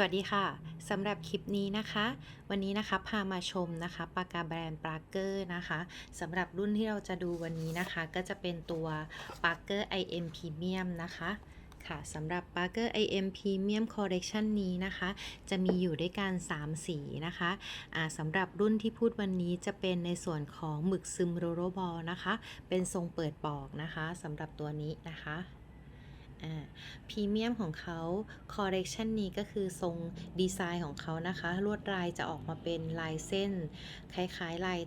สวัสดีค่ะสำหรับคลิปนี้นะคะ วันนี้นะคะพามาชมนะคะปากกาแบรนด์ปาร์เกอร์นะคะสำหรับรุ่นที่เราจะดูวันนี้นะคะ ก็จะเป็นตัว Parker IM Premium นะคะค่ะสำหรับ Parker IM Premium Collection นี้นะคะ จะมีอยู่ด้วยกัน 3 สีนะคะอ่าสำหรับรุ่นที่พูดวันนี้จะเป็นในส่วนของหมึกซึมโรโรบอลนะคะ เป็นทรงเปิดปอกนะคะสำหรับตัวนี้นะคะ พรีเมียมของเขาคอเร t ชันนี้ก็คือทรงดีไซน์ของเขานะคะ ลวดลายจะออกมาเป็นลายเส้น คล้ายๆลาย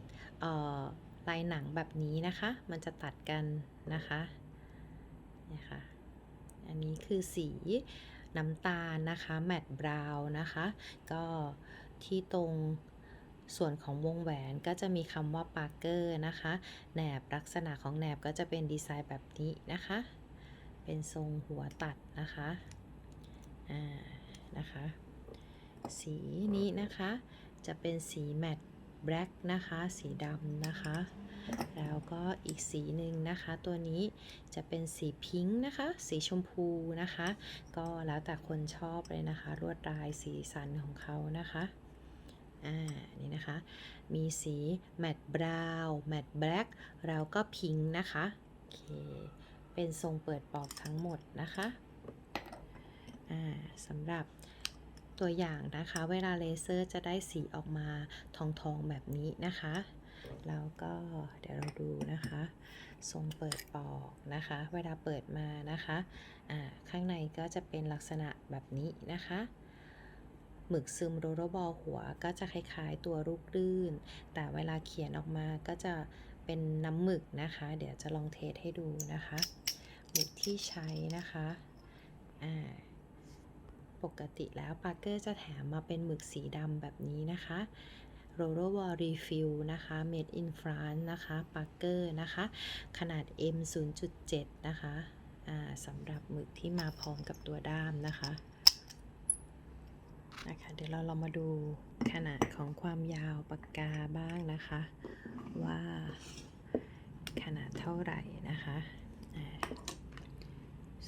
ลายหนังแบบนี้นะคะ มันจะตัดกันนะคะนี่ค่ะอันนี้คือสีน้ำตาลนะคะแมตต์บราวน์นะคะ ก็ที่ตรงส่วนของวงแหวนก็จะมีคำว่า Parker นะคะแหนบลักษณะของแหนบก็จะเป็นดีไซน์แบบนี้นะคะ เป็นทรงหัวตัดนะคะ อ่า นะคะ สีนี้นะคะ จะเป็นสีแมตต์แบล็กนะคะ สีดำนะคะ แล้วก็อีกสีหนึ่งนะคะ ตัวนี้จะเป็นสีพิงค์นะคะ สีชมพูนะคะ ก็แล้วแต่คนชอบเลยนะคะ ลวดลายสีสันของเขานะคะอ่า นี่นะคะ มีสีแมตต์บราวน์แมตต์แบล็กแล้วก็พิงค์นะคะ โอเค เป็นทรงเปิดปอกทั้งหมดนะคะอ่าสำหรับตัวอย่างนะคะ เวลาเลเซอร์จะได้สีออกมาทองทองๆแบบนี้นะคะ แล้วก็เดี๋ยวเราดูนะคะ ทรงเปิดปอกนะคะ เวลาเปิดมานะคะอ่าข้างในก็จะเป็นลักษณะแบบนี้นะคะหมึกซึมโรโรบอลหัวก็จะคล้ายๆตัวลูกลื่น แต่เวลาเขียนออกมาก็จะ เป็นน้ำหมึกนะคะ เดี๋ยวจะลองเทสให้ดูนะคะหมึกที่ใช้นะคะอ่าปกติแล้วปาร์เกอร์จะแถมมาเป็นหมึกสีดำแบบนี้นะคะ r o l l w a l Refill นะคะ Made in France นะคะปาร์เกอร์นะคะ ขนาด M 0.7 นะคะสำหรับหมึกที่มาพร้อมกับตัวด้ามนะคะ นะคะเดี๋ยวเราเรามาดูขนาดของความยาวปากกาบ้างนะคะ ว่าขนาดเท่าไหร่นะคะ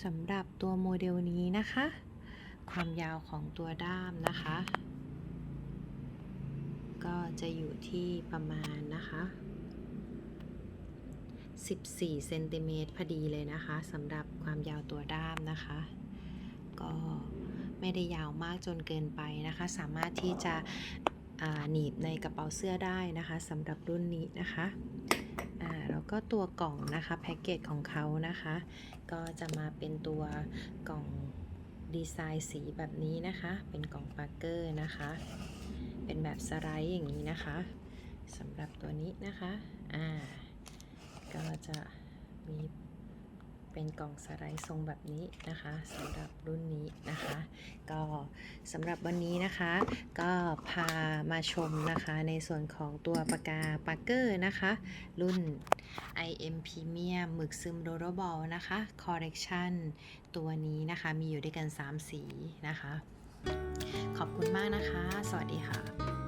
สำหรับตัวโมเดลนี้นะคะ ความยาวของตัวด้ามนะคะ ก็จะอยู่ที่ประมาณนะคะ14เซนติเมตรพอดีเลยนะคะสำหรับความยาวตัวด้ามนะคะ ก็ ไม่ได้ยาวมากจนเกินไปนะคะ สามารถที่จะหนีบในกระเป๋าเสื้อได้นะคะสำหรับรุ่นนี้นะคะแล้วก็ตัวกล่องนะคะแพ็กเกจของเขานะคะ ก็จะมาเป็นตัวกล่องดีไซน์สีแบบนี้นะคะ เป็นกล่องปาร์เกอร์นะคะ เป็นแบบสไลด์อย่างนี้นะคะสำหรับตัวนี้นะคะอ่าก็จะมี เป็นกล่องสไลด์ทรงแบบนี้นะคะสำหรับรุ่นนี้นะคะ ก็สำหรับวันนี้นะคะ ก็พามาชมนะคะในส่วนของตัวปากกาปาร์เกอร์นะคะ รุ่น IM Premium หมึกซึมโรโรบอลนะคะ Collection ตัวนี้นะคะ มีอยู่ด้วยกัน 3 สีนะคะ ขอบคุณมากนะคะ สวัสดีค่ะ